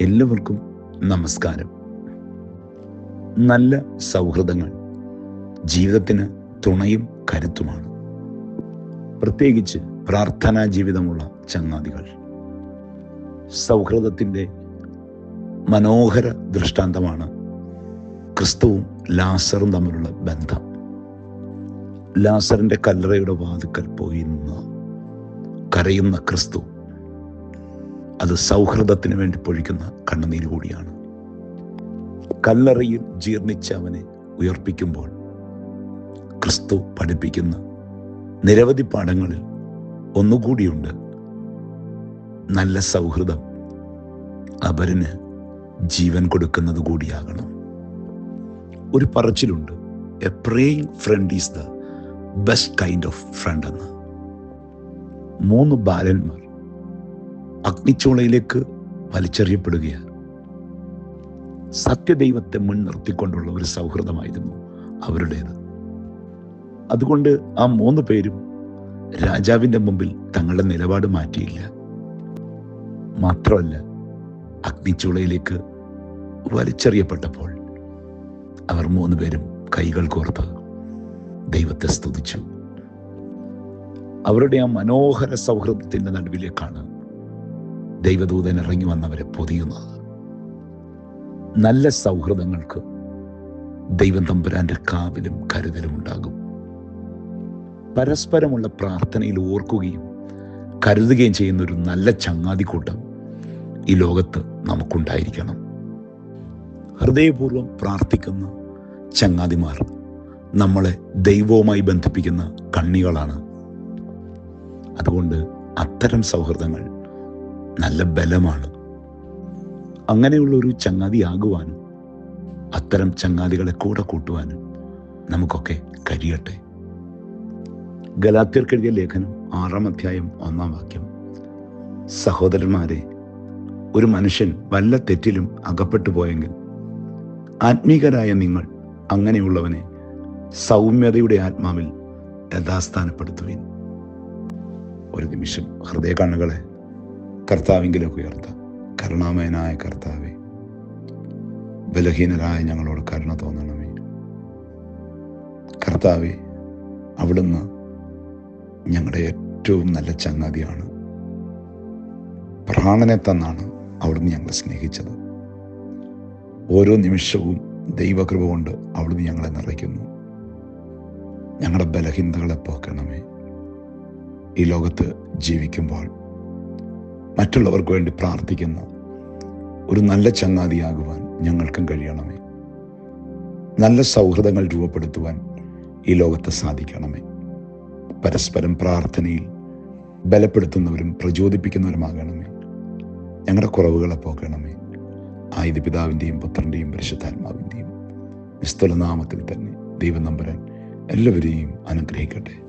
എല്ലാവർക്കും നമസ്കാരം. നല്ല സൗഹൃദങ്ങൾ ജീവിതത്തിന് തുണയും കരുത്തുമാണ്. പ്രത്യേകിച്ച് പ്രാർത്ഥനാ ജീവിതമുള്ള ചങ്ങാതികൾ. സൗഹൃദത്തിന്റെ മനോഹര ദൃഷ്ടാന്തമാണ് ക്രിസ്തുവും ലാസറും തമ്മിലുള്ള ബന്ധം. ലാസറിന്റെ കല്ലറയുടെ വാതുക്കൽ പോയി നിന്ന് കരയുന്ന ക്രിസ്തു അത് സൗഹൃദത്തിന് വേണ്ടി പൊഴിക്കുന്ന കണ്ണുനീര് കൂടിയാണ്. കല്ലറയിൽ ജീർണിച്ച അവനെ ഉയർപ്പിക്കുമ്പോൾ ക്രിസ്തു പഠിപ്പിക്കുന്ന നിരവധി പാഠങ്ങളിൽ ഒന്നുകൂടിയുണ്ട്. നല്ല സൗഹൃദം അവരിന് ജീവൻ കൊടുക്കുന്നത് കൂടിയാകണം. ഒരു പറച്ചിലുണ്ട് a praying friend is the best kind of friend എന്ന്. മൂന്ന് ബാലന്മാർ അഗ്നിച്ചോളയിലേക്ക് വലിച്ചെറിയപ്പെടുകയാണ്. സത്യദൈവത്തെ മുൻനിർത്തിക്കൊണ്ടുള്ള ഒരു സൗഹൃദമായിരുന്നു അവരുടേത്. അതുകൊണ്ട് ആ മൂന്ന് പേരും രാജാവിന്റെ മുമ്പിൽ തങ്ങളുടെ നിലപാട് മാറ്റിയില്ല. മാത്രമല്ല അഗ്നിച്ചുളയിലേക്ക് വലിച്ചെറിയപ്പെട്ടപ്പോൾ അവർ മൂന്ന് പേരും കൈകൾ കോർത്ത് ദൈവത്തെ സ്തുതിച്ചു. അവരുടെ ആ മനോഹര സൗഹൃദത്തിന്റെ നടുവിലേക്കാണ് ദൈവദൂതൻ ഇറങ്ങി വന്നവരെ പൊതിയുന്നത്. നല്ല സൗഹൃദങ്ങൾക്ക് ദൈവം തമ്പുരാന്റെ കാവിലും കരുതലും ഉണ്ടാകും. പരസ്പരമുള്ള പ്രാർത്ഥനയിൽ ഓർക്കുകയും കരുതുകയും ചെയ്യുന്ന ഒരു നല്ല ചങ്ങാതി കൂട്ടം ഈ ലോകത്ത് നമുക്കുണ്ടായിരിക്കണം. ഹൃദയപൂർവം പ്രാർത്ഥിക്കുന്ന ചങ്ങാതിമാർ നമ്മളെ ദൈവവുമായി ബന്ധിപ്പിക്കുന്ന കണ്ണികളാണ്. അതുകൊണ്ട് അത്തരം സൗഹൃദങ്ങൾ നല്ല ബലമാണ്. അങ്ങനെയുള്ള ഒരു ചങ്ങാതിയാകുവാനും അത്തരം ചങ്ങാതികളെ കൂടെ കൂട്ടുവാനും നമുക്കൊക്കെ കഴിയട്ടെ. ഗലാത്യർക്കെഴുതിയ ലേഖനം ആറാം അധ്യായം ഒന്നാം വാക്യം. സഹോദരന്മാരെ ഒരു മനുഷ്യൻ വല്ല തെറ്റിലും അകപ്പെട്ടു പോയെങ്കിൽ ആത്മീകരായ നിങ്ങൾ അങ്ങനെയുള്ളവനെ സൗമ്യതയുടെ ആത്മാവിൽ യഥാസ്ഥാനപ്പെടുത്തുവിൻ. ഒരു നിമിഷം ഹൃദയ കണ്ണുകളെ കർത്താവിങ്കിലേക്ക് ഉയർത്താം. കരുണാമയനായ കർത്താവെ ബലഹീനരായ ഞങ്ങളോട് കരുണ തോന്നണമേ. കർത്താവെ അവിടുന്ന് ഞങ്ങളുടെ ഏറ്റവും നല്ല ചങ്ങാതിയാണ്. പ്രാണനെ തന്നാണ് അവിടുന്ന് ഞങ്ങളെ സ്നേഹിച്ചത്. ഓരോ നിമിഷവും ദൈവകൃപ കൊണ്ട് അവിടുന്ന് ഞങ്ങളെ നിറയ്ക്കുന്നു. ഞങ്ങളുടെ ബലഹീനതകളെ പോക്കണമേ. ഈ ലോകത്ത് ജീവിക്കുമ്പോൾ മറ്റുള്ളവർക്ക് വേണ്ടി പ്രാർത്ഥിക്കുന്ന. ഒരു നല്ല ചങ്ങാതിയാകുവാൻ ഞങ്ങൾക്കും കഴിയണമേ. നല്ല സൗഹൃദങ്ങൾ രൂപപ്പെടുത്തുവാൻ ഈ ലോകത്ത് സാധിക്കണമേ. പരസ്പരം പ്രാർത്ഥനയിൽ ബലപ്പെടുത്തുന്നവരും പ്രചോദിപ്പിക്കുന്നവരുമാകണമേ. ഞങ്ങളുടെ കുറവുകളെ പോക്കണമേ. ആയുധ പിതാവിന്റെയും പുത്രന്റെയും പരിശുദ്ധാത്മാവിന്റെയും നിസ്തുലനാമത്തിൽ തന്നെ ദൈവം നമ്പരാൻ എല്ലാവരെയും അനുഗ്രഹിക്കട്ടെ.